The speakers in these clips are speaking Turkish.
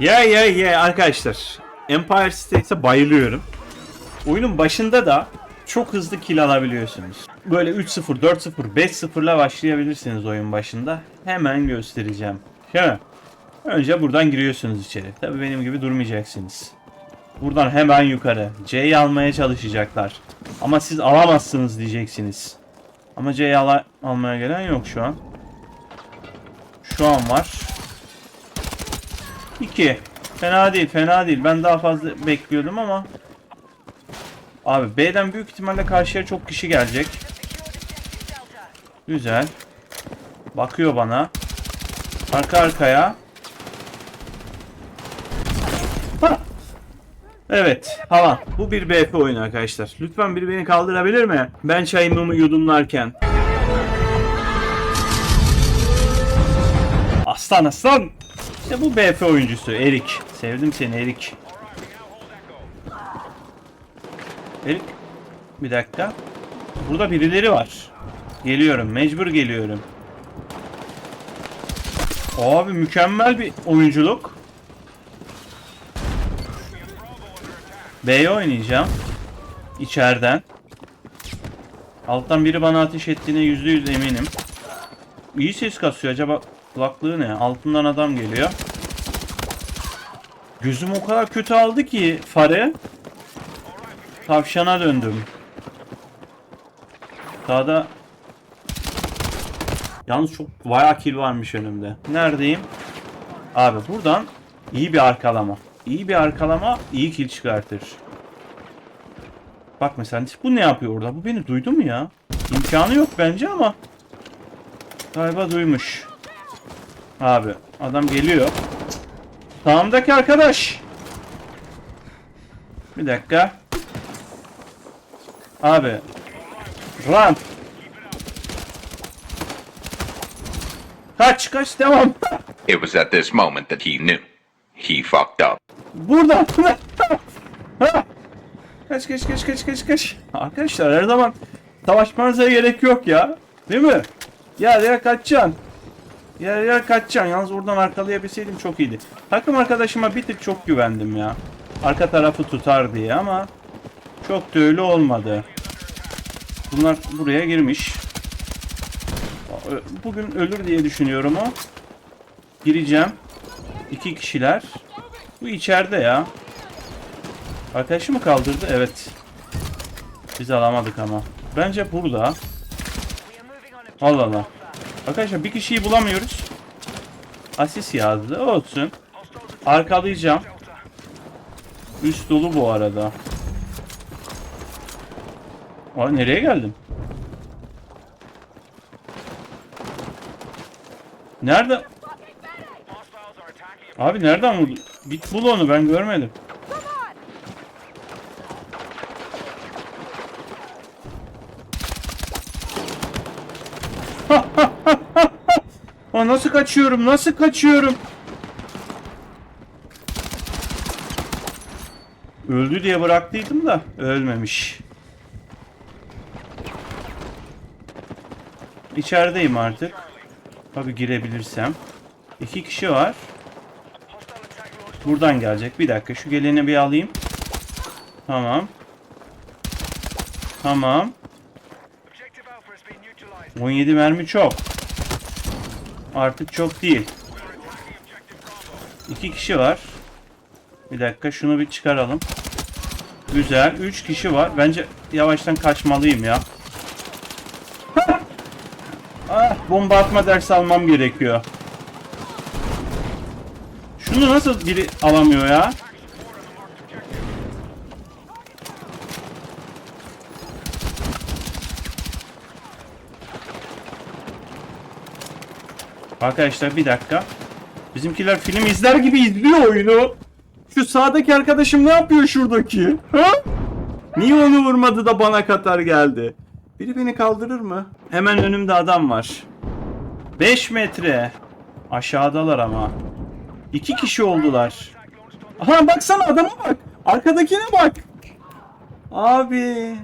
Ya ya ya arkadaşlar. Empire States'e bayılıyorum. Oyunun başında da çok hızlı kill alabiliyorsunuz. Böyle 3-0, 4-0, 5-0'la başlayabilirsiniz oyun başında. Hemen göstereceğim. Mi? Önce buradan giriyorsunuz içeri. Tabii benim gibi durmayacaksınız. Buradan hemen yukarı. C'yi almaya çalışacaklar. Ama siz alamazsınız diyeceksiniz. Ama C'yi ala- almaya gelen yok şu an. Şu an var. 2. Fena değil, fena değil. Ben daha fazla bekliyordum ama. Abi B'den büyük ihtimalle karşıya çok kişi gelecek. Güzel. Bakıyor bana. Arka arkaya. Evet, hava. Bu bir BP oyunu arkadaşlar. Lütfen biri beni kaldırabilir mi? Ben çayımı yudumlarken. Aslan aslan. İşte bu BP oyuncusu Erik. Sevdim seni Erik. Erik. Bir dakika. Burada birileri var. Geliyorum. Mecbur geliyorum. Abi mükemmel bir oyunculuk. B'ye oynayacağım. İçeriden. Alttan biri bana ateş ettiğine yüzde yüz eminim. İyi ses kasıyor. Acaba kulaklığı ne? Altından adam geliyor. Gözüm o kadar kötü aldı ki fare. Tavşana döndüm. Sağda Yalnız çok bayağı kill varmış önümde. Neredeyim? Abi buradan iyi bir arkalama. İyi bir arkalama iyi kill çıkartır. Bak mesela bu ne yapıyor orada? Bu beni duydu mu ya? İmkanı yok bence ama. Galiba duymuş. Abi adam geliyor. Sağımdaki arkadaş. Bir dakika. Abi. Run. Kaç kaç devam. It was at this moment that he knew. He fucked up. Buradan. Kaç kaç kaç kaç kaç kaç. Arkadaşlar her zaman savaşmanıza gerek yok ya. Değil mi? Ya ya kaçacaksın. Ya ya kaçacaksın. Yalnız oradan arkalayabilseydim çok iyiydi. Takım arkadaşıma bir tık çok güvendim ya. Arka tarafı tutar diye ama çok da öyle olmadı. Bunlar buraya girmiş. Bugün ölür diye düşünüyorum o. Gireceğim. İki kişiler. Bu içeride ya. Arkadaşı mı kaldırdı? Evet. Biz alamadık ama. Bence burada. Allah Allah. Arkadaşlar bir kişiyi bulamıyoruz. Asis yazdı. Olsun. Arkalayacağım. Üst dolu bu arada. Aa, nereye geldim? Nerede? Abi nereden vurdu? Git bul onu ben görmedim. Aa, nasıl kaçıyorum? Nasıl kaçıyorum? Öldü diye bıraktıydım da ölmemiş. İçerideyim artık. Tabi girebilirsem. İki kişi var. Buradan gelecek. Bir dakika şu geleni bir alayım. Tamam. Tamam. 17 mermi çok. Artık çok değil. İki kişi var. Bir dakika şunu bir çıkaralım. Güzel. Üç kişi var. Bence yavaştan kaçmalıyım ya. ah, bomba atma dersi almam gerekiyor. Şunu nasıl biri alamıyor ya? Arkadaşlar bir dakika. Bizimkiler film izler gibi izliyor oyunu. Şu sağdaki arkadaşım ne yapıyor şuradaki? Ha? Niye onu vurmadı da bana katar geldi? Biri beni kaldırır mı? Hemen önümde adam var. 5 metre. Aşağıdalar ama. İki kişi oldular. Aha baksana adama bak. Arkadakine bak. Abi.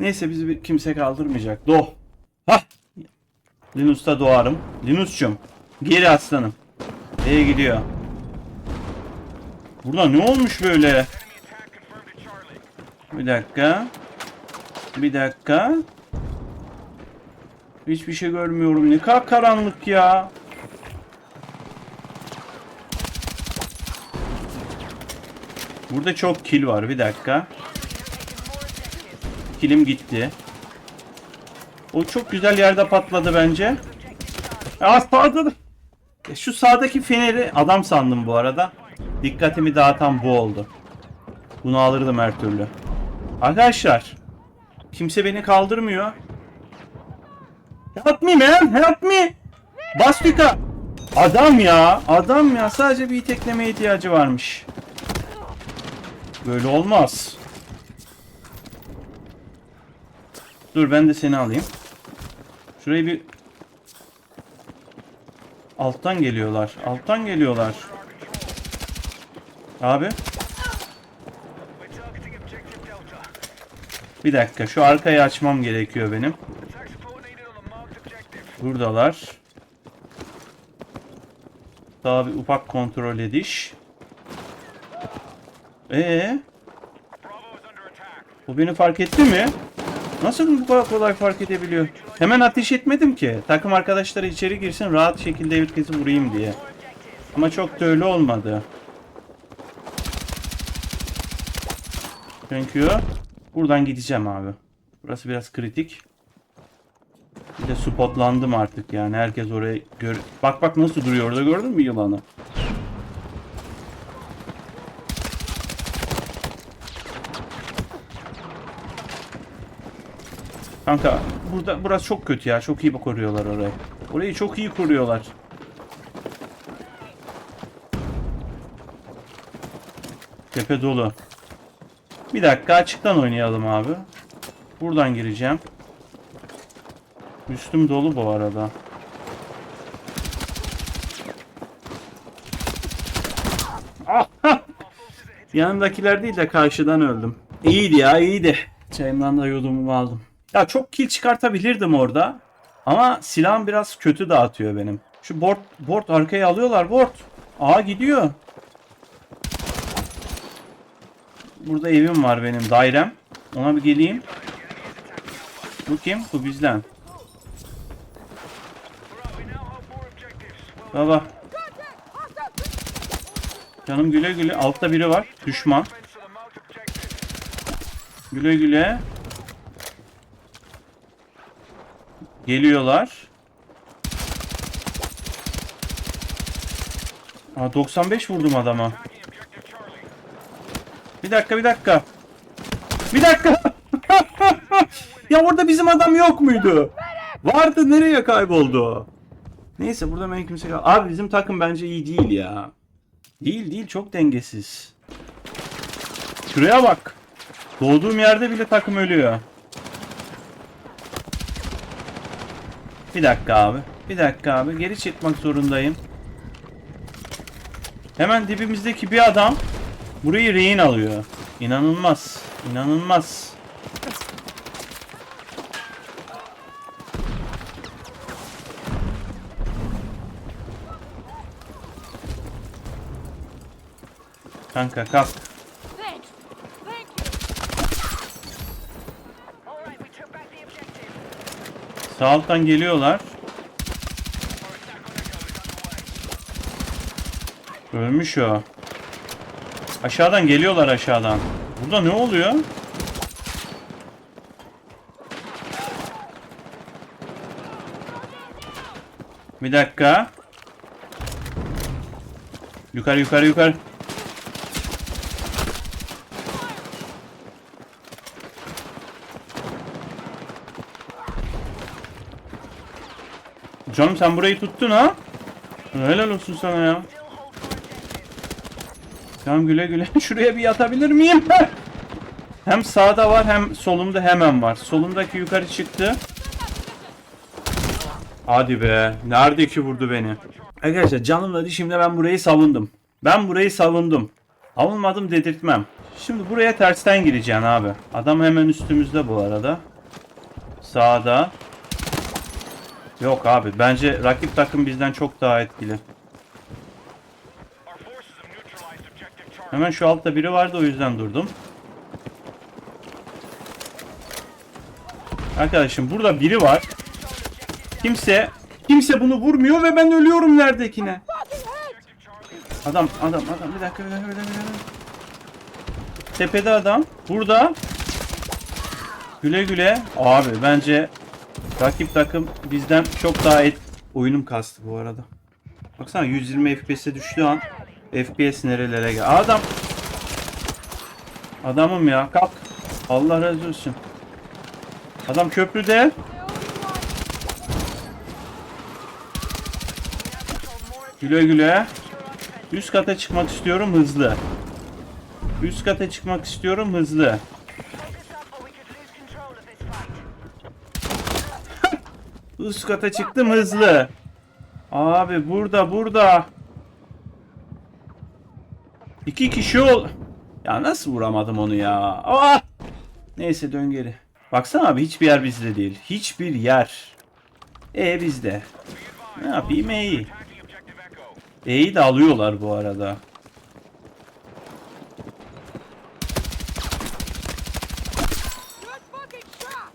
Neyse bizi bir- kimse kaldırmayacak. Doh. Hah. Linus'ta doğarım. Linus'cum. Geri aslanım. Neye gidiyor? Burada ne olmuş böyle? Bir dakika. Bir dakika. Hiçbir şey görmüyorum. Ne kadar karanlık ya. Burada çok kill var. Bir dakika. Killim gitti. O çok güzel yerde patladı bence. Aa patladı. E, Şu sağdaki feneri adam sandım bu arada. Dikkatimi dağıtan bu oldu. Bunu alırdım her türlü. Arkadaşlar. Kimse beni kaldırmıyor. Help me man, help me. Bas. Adam ya, adam ya. Sadece bir iteklemeye ihtiyacı varmış. Böyle olmaz. Dur ben de seni alayım. Şurayı bir Alttan geliyorlar. Alttan geliyorlar. Abi. Bir dakika şu arkayı açmam gerekiyor benim. Buradalar. Daha bir ufak kontrol ediş. Ee? Bu beni fark etti mi? Nasıl bu kadar kolay fark edebiliyor? Hemen ateş etmedim ki. Takım arkadaşları içeri girsin rahat şekilde herkesi vurayım diye. Ama çok da öyle olmadı. Çünkü buradan gideceğim abi. Burası biraz kritik. Bir de spotlandım artık yani. Herkes oraya gör... Bak bak nasıl duruyor orada gördün mü yılanı? Kanka burada burası çok kötü ya. Çok iyi koruyorlar orayı. Orayı çok iyi koruyorlar. Tepe dolu. Bir dakika açıktan oynayalım abi. Buradan gireceğim. Üstüm dolu bu arada. Yanımdakiler değil de karşıdan öldüm. İyiydi ya iyiydi. Çayımdan da yudumumu aldım. Ya çok kill çıkartabilirdim orada. Ama silahım biraz kötü dağıtıyor benim. Şu board, board arkaya alıyorlar board. Aa gidiyor. Burada evim var benim dairem. Ona bir geleyim. Bu kim? Bu bizden. Baba. Canım güle güle. Altta biri var. Düşman. Güle güle. Geliyorlar. Aa, 95 vurdum adama. Bir dakika bir dakika. Bir dakika. ya orada bizim adam yok muydu? Vardı nereye kayboldu? Neyse burada ben kimse Abi bizim takım bence iyi değil ya. Değil değil çok dengesiz. Şuraya bak. Doğduğum yerde bile takım ölüyor. Bir dakika abi. Bir dakika abi. Geri çıkmak zorundayım. Hemen dibimizdeki bir adam burayı rehin alıyor. İnanılmaz. İnanılmaz. Kanka kalk. Sağ alttan geliyorlar. Ölmüş o. Aşağıdan geliyorlar aşağıdan. Burada ne oluyor? Bir dakika. Yukarı yukarı yukarı. Canım sen burayı tuttun ha? Helal olsun sana ya. Tamam güle güle. Şuraya bir yatabilir miyim? hem sağda var hem solumda hemen var. Solumdaki yukarı çıktı. Hadi be. Nerede ki vurdu beni? Arkadaşlar canımla dişimle ben burayı savundum. Ben burayı savundum. Savunmadım dedirtmem. Şimdi buraya tersten gireceksin abi. Adam hemen üstümüzde bu arada. Sağda. Yok abi bence rakip takım bizden çok daha etkili. Hemen şu altta biri vardı o yüzden durdum. Arkadaşım burada biri var. Kimse kimse bunu vurmuyor ve ben ölüyorum neredekine. Adam adam adam bir dakika bir dakika bir dakika. bir dakika. Tepede adam. Burada. Güle güle. Abi bence rakip takım bizden çok daha et. Oyunum kastı bu arada. Baksana 120 FPS'e düştüğü an FPS nerelere gel. Adam. Adamım ya kalk. Allah razı olsun. Adam köprüde. Güle güle. Üst kata çıkmak istiyorum hızlı. Üst kata çıkmak istiyorum hızlı. Üst çıktım hızlı. Abi burada burada. İki kişi ol. Ya nasıl vuramadım onu ya? Ah! Neyse dön geri. Baksana abi hiçbir yer bizde değil. Hiçbir yer. E bizde. Ne yapayım E'yi. E'yi de alıyorlar bu arada.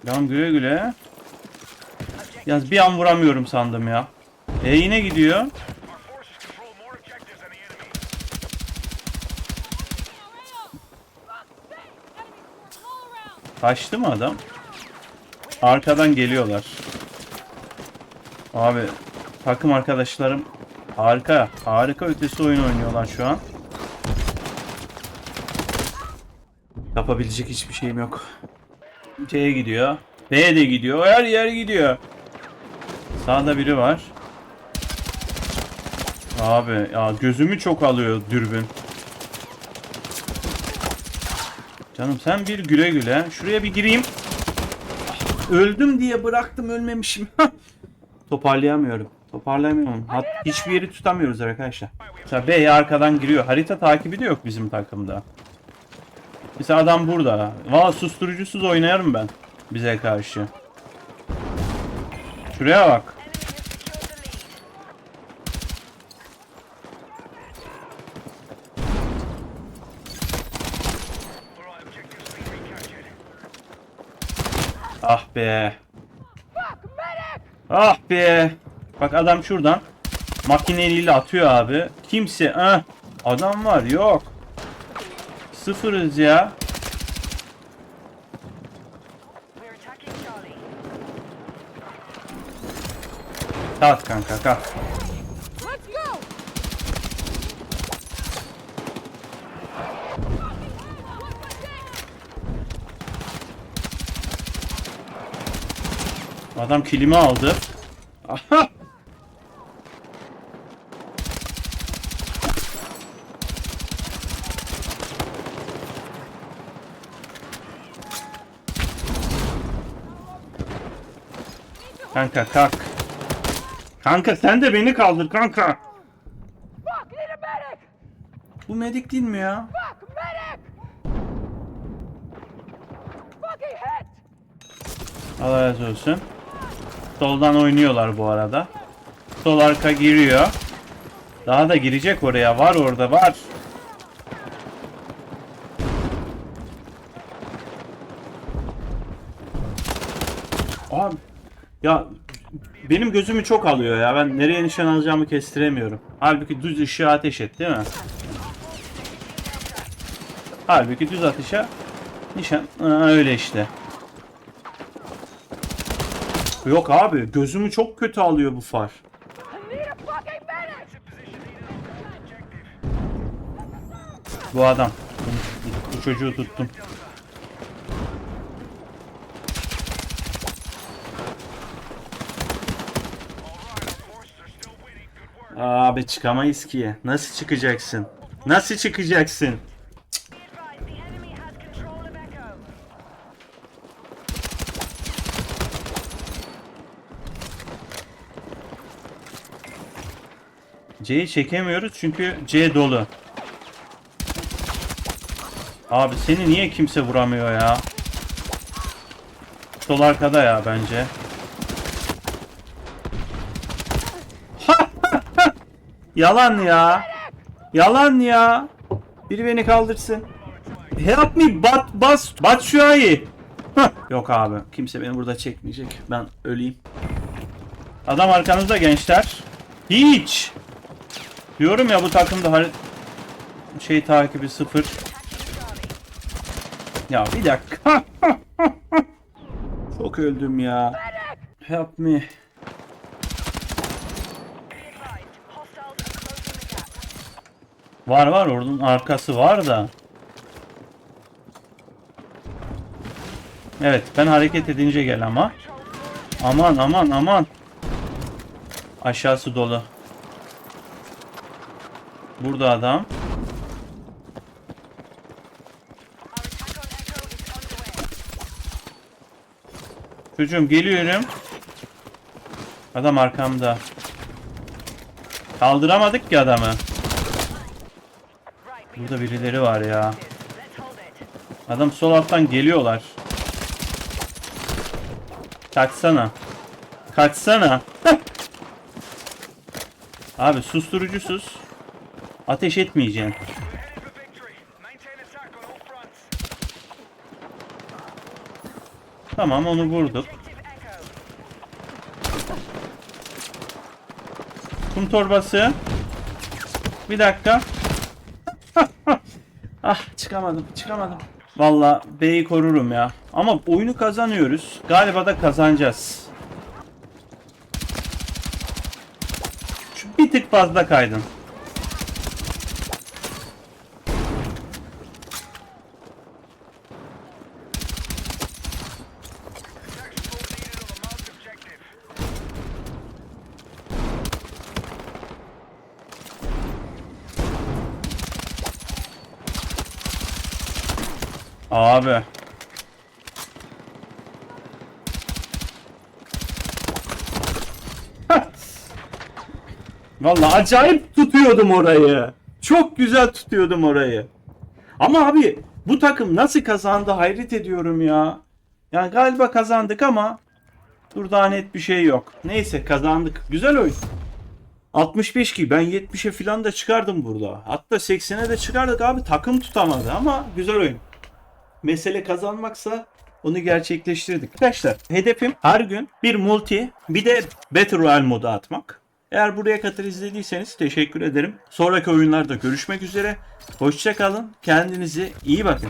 Tamam güle güle. Yalnız bir an vuramıyorum sandım ya. E yine gidiyor. Kaçtı mı adam? Arkadan geliyorlar. Abi takım arkadaşlarım harika. Harika ötesi oyun oynuyorlar şu an. Yapabilecek hiçbir şeyim yok. C'ye gidiyor. B'ye de gidiyor. Her yer gidiyor. Sağda biri var. Abi ya gözümü çok alıyor dürbün. Canım sen bir güle güle. Şuraya bir gireyim. Öldüm diye bıraktım ölmemişim. Toparlayamıyorum. Toparlayamıyorum. Hat, hiçbir yeri tutamıyoruz arkadaşlar. Mesela B'ye arkadan giriyor. Harita takibi de yok bizim takımda. Mesela adam burada. Valla susturucusuz oynarım ben. Bize karşı. Şuraya bak. Ah be. Ah be. Bak adam şuradan makineliyle atıyor abi. Kimse ah adam var yok. Sıfırız ya. Kalk kanka kalk. Adam kilimi aldı. Aha! Kanka kalk. Kanka sen de beni kaldır kanka. Bu medik değil mi ya? Allah razı olsun. Soldan oynuyorlar bu arada. Sol arka giriyor. Daha da girecek oraya. Var orada var. Abi ya benim gözümü çok alıyor ya. Ben nereye nişan alacağımı kestiremiyorum. Halbuki düz ışığa ateş et değil mi? Halbuki düz atışa nişan Aa, öyle işte. Yok abi gözümü çok kötü alıyor bu far. Bu adam. Bu çocuğu tuttum. Abi çıkamayız ki. Nasıl çıkacaksın? Nasıl çıkacaksın? C'yi çekemiyoruz çünkü C dolu. Abi seni niye kimse vuramıyor ya? Sol arkada ya bence. Yalan ya. Yalan ya. Biri beni kaldırsın. Help me Bat Bas Batshuayi. Hah. Yok abi kimse beni burada çekmeyecek. Ben öleyim. Adam arkanızda gençler. Hiç. Diyorum ya bu takımda hani şey takibi sıfır. Ya bir dakika. Çok öldüm ya. Help me. Var var oradan arkası var da. Evet ben hareket edince gel ama. Aman aman aman. Aşağısı dolu. Burada adam. Çocuğum geliyorum. Adam arkamda. Kaldıramadık ki adamı. Burada birileri var ya. Adam sol alttan geliyorlar. Kaçsana. Kaçsana. Abi susturucu sus. Ateş etmeyeceksin. Tamam onu vurduk. Kum torbası. Bir dakika. ah çıkamadım çıkamadım. Valla B'yi korurum ya. Ama oyunu kazanıyoruz. Galiba da kazanacağız. Şu bir tık fazla kaydın. Abi. Vallahi acayip tutuyordum orayı. Çok güzel tutuyordum orayı. Ama abi bu takım nasıl kazandı hayret ediyorum ya. Yani galiba kazandık ama dur daha net bir şey yok. Neyse kazandık. Güzel oyun. 65 ki ben 70'e falan da çıkardım burada. Hatta 80'e de çıkardık abi takım tutamadı ama güzel oyun. Mesele kazanmaksa onu gerçekleştirdik. Arkadaşlar hedefim her gün bir multi bir de Battle Royale modu atmak. Eğer buraya kadar izlediyseniz teşekkür ederim. Sonraki oyunlarda görüşmek üzere. Hoşçakalın. Kendinize iyi bakın.